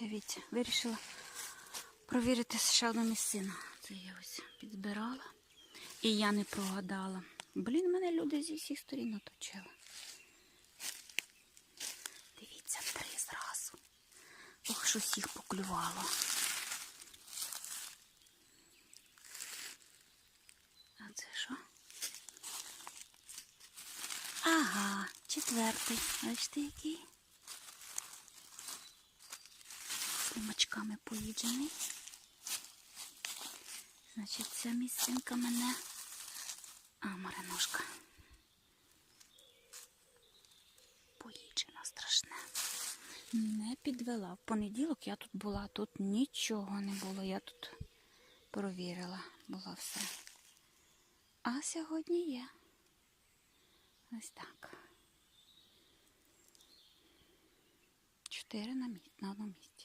Дивіться, вирішила провірити ще одну місцину. Це я ось підзбирала. І я не прогадала. Блін, мене люди зі всіх сторін оточили. Дивіться, три зразу. Ох, щось їх поклювало. А це що? Ага, четвертий. Бачите, який? Слимачками поїджений. Значить, ця місцинка мене. А, мариношка. Поїджена страшне. Не підвела. В понеділок я тут була, тут нічого не було. Я тут провірила, було все. А сьогодні є. Ось так. Чотири на місці, на одному місці.